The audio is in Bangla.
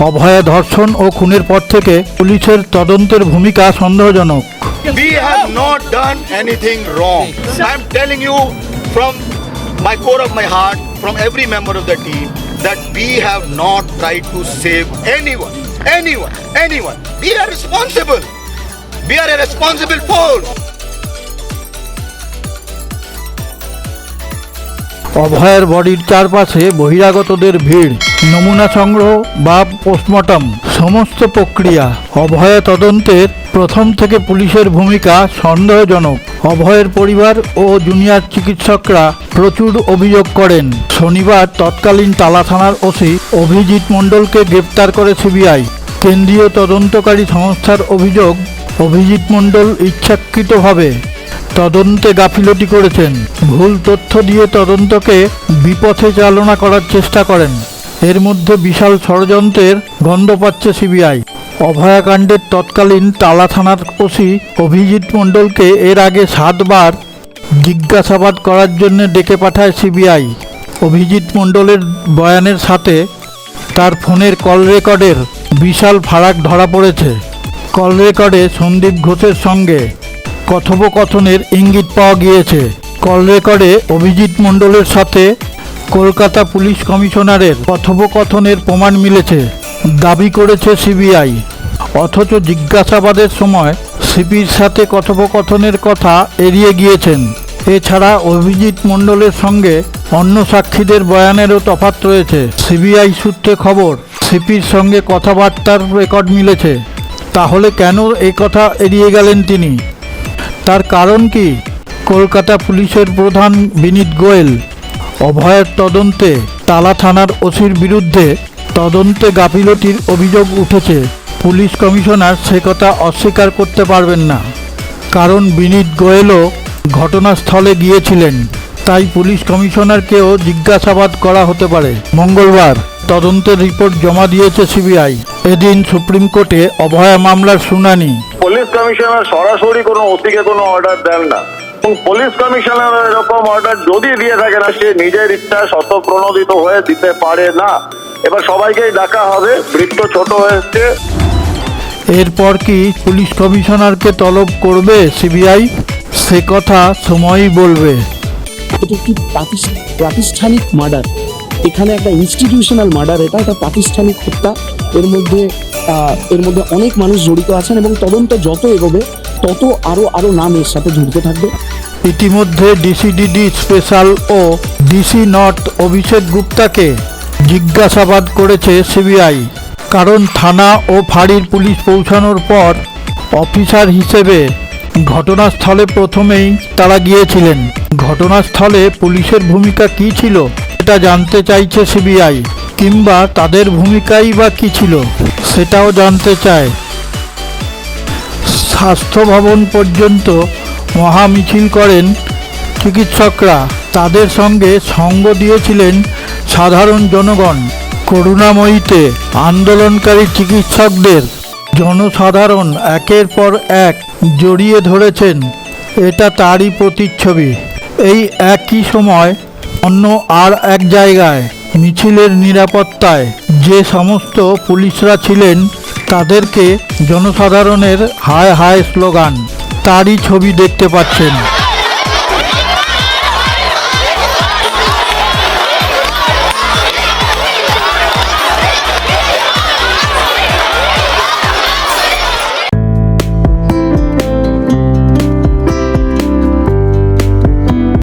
অভয়া ধর্ষণ ও খুনের পর থেকে পুলিশের তদন্তের ভূমিকা সন্দেহজনক We have not done anything wrong. I'm telling you from my core of my heart, from every member of the team, that we have not tried to save anyone. Anyone. Anyone. We are responsible. We are a responsible force. অভয়ের বডির চারপাশে বহিরাগতদের ভিড়, নমুনা সংগ্রহ বা পোস্টমর্টম, সমস্ত প্রক্রিয়া। অভয় তদন্তের প্রথম থেকে পুলিশের ভূমিকা সন্দেহজনক। অভয়ের পরিবার ও জুনিয়র চিকিৎসকরা প্রচুর অভিযোগ করেন। শনিবার তৎকালীন তালা থানার ওসি অভিজিৎ মণ্ডলকে গ্রেপ্তার করে সিবিআই। কেন্দ্রীয় তদন্তকারী সংস্থার অভিযোগ, অভিজিৎ মণ্ডল ইচ্ছাকৃতভাবে তদন্তে গাফিলতি করেছেন। ভুল তথ্য দিয়ে তদন্তকে বিপথে চালনা করার চেষ্টা করেন। এর মধ্যে বিশাল ষড়যন্ত্রের গন্ধ পাচ্ছে সিবিআই। অভয়াকাণ্ডের তৎকালীন তালা থানার ওসি অভিজিৎ মণ্ডলকে এর আগে সাতবার জিজ্ঞাসাবাদ করার জন্য ডেকে পাঠায় সিবিআই। অভিজিৎ মণ্ডলের বয়ানের সাথে তার ফোনের কল রেকর্ডের বিশাল ফারাক ধরা পড়েছে। কল রেকর্ডে সন্দীপ ঘোষের সঙ্গে কথোপকথনের ইঙ্গিত পাওয়া গিয়েছে। কল রেকর্ডে অভিজিৎ মণ্ডলের সাথে কলকাতা পুলিশ কমিশনারের কথোপকথনের প্রমাণ মিলেছে। দাবি করেছে সিবিআই। অথচ জিজ্ঞাসাবাদের সময় সিপির সাথে কথোপকথনের কথা এড়িয়ে গিয়েছেন। এছাড়া অভিজিৎ মণ্ডলের সঙ্গে অন্য সাক্ষীদের বয়ানেরও তফাত রয়েছে। সিবিআই সূত্রে খবর, সিপির সঙ্গে কথাবার্তার রেকর্ড মিলেছে। তাহলে কেন এই কথা এড়িয়ে গেলেন তিনি? তার কারণ কি? কলকাতা পুলিশের প্রধান বিনীত গোয়েল অভয়ের তদন্তে তালা থানার ওসির বিরুদ্ধে তদন্তে গাফিলতির অভিযোগ উঠেছে। পুলিশ কমিশনার সে কথা অস্বীকার করতে পারবেন না। কারণ বিনীত গোয়েলও ঘটনাস্থলে গিয়েছিলেন। তাই পুলিশ কমিশনারকেও জিজ্ঞাসাবাদ করা হতে পারে। মঙ্গলবার তদন্তের রিপোর্ট জমা দিয়েছে সিবিআই। এদিন সুপ্রিম কোর্টে অভয়া মামলার শুনানি। পুলিশ কমিশনার সরাসরি কোনো ওসিকে কোনো অর্ডার দেন না। এবং পুলিশ কমিশনার এরকম অর্ডার যদি দিয়ে থাকে না সে নিজের ইচ্ছা শতপ্রণোদিত হয়ে দিতে পারে না। এবার সবাইকেই ডাকা হবে বৃত্ত ছোট হয়েছে। এরপর কি পুলিশ কমিশনারকে তলব করবে সিবিআই? সে কথা সময়ই বলবে। এটা একটি প্রাতিষ্ঠানিক মার্ডার? এখানে একটা ইনস্টিটিউশনাল মার্ডার এটা একটা প্রাতিষ্ঠানিক হত্যা। এর মধ্যে এর মধ্যে অনেক মানুষ জড়িত আছেন এবং তদন্ত যত এগোবে, তত আরও আরও নাম এর সাথে জড়িত থাকবে। ইতিমধ্যে ডিসিডিডি স্পেশাল ও ডিসি নর্থ অভিষেক গুপ্তাকে জিজ্ঞাসাবাদ করেছে সিবিআই কারণ থানা ও ফাঁড়ির পুলিশ পৌঁছানোর পর অফিসার হিসেবে ঘটনাস্থলে প্রথমেই তারা গিয়েছিলেন। ঘটনাস্থলে পুলিশের ভূমিকা কী ছিল? এটা জানতে চাইছে সিবিআই, কিংবা তাদের ভূমিকাই বা কী ছিল, সেটাও জানতে চায়। স্বাস্থ্য ভবন পর্যন্ত মহা মিছিল করেন চিকিৎসকরা। তাদের সঙ্গে সঙ্গ দিয়েছিলেন সাধারণ জনগণ। করুণাময়ীতে আন্দোলনকারী চিকিৎসকদের জনসাধারণ একের পর এক জড়িয়ে ধরেছেন। এটা তারই প্রতিচ্ছবি। এই একই সময় অন্য আর এক জায়গায় মিছিলের নিরাপত্তায় যে সমস্ত পুলিশরা ছিলেন তাদেরকে জনসাধারণের হায় হায় স্লোগান, তারই ছবি দেখতে পাচ্ছেন।